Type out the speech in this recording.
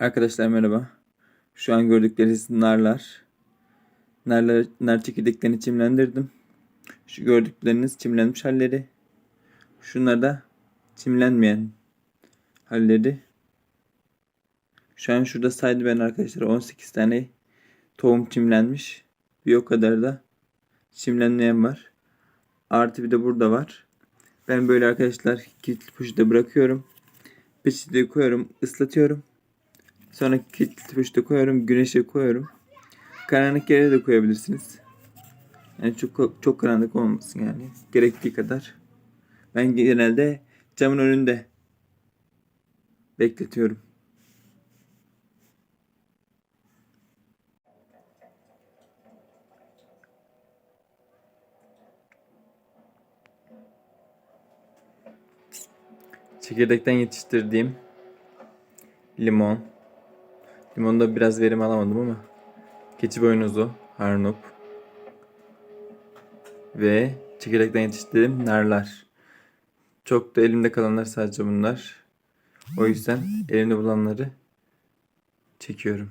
Arkadaşlar merhaba. Şu an gördükleriniz narlar. Narlar, nar çekirdeklerini çimlendirdim. Şu gördükleriniz çimlenmiş halleri. Şunlar da çimlenmeyen halleri. Şu an şurada saydı ben arkadaşlar 18 tane tohum çimlenmiş. Bir o kadar da çimlenmeyen var. Artı bir de burada var. Ben böyle arkadaşlar kilitli poşete bırakıyorum. Peçete koyuyorum, ıslatıyorum. Sonra kilitli poşete koyuyorum, güneşe koyuyorum. Karanlık yere de koyabilirsiniz. Yani çok çok karanlık olmasın yani. Gerektiği kadar. Ben genelde camın önünde bekletiyorum. Çekirdekten yetiştirdiğim limon. Limonda biraz verim alamadım ama keçi boynuzu, harnup ve çekirdekten yetiştirdiğim narlar. Çok da elimde kalanlar sadece bunlar. O yüzden elimde bulanları çekiyorum.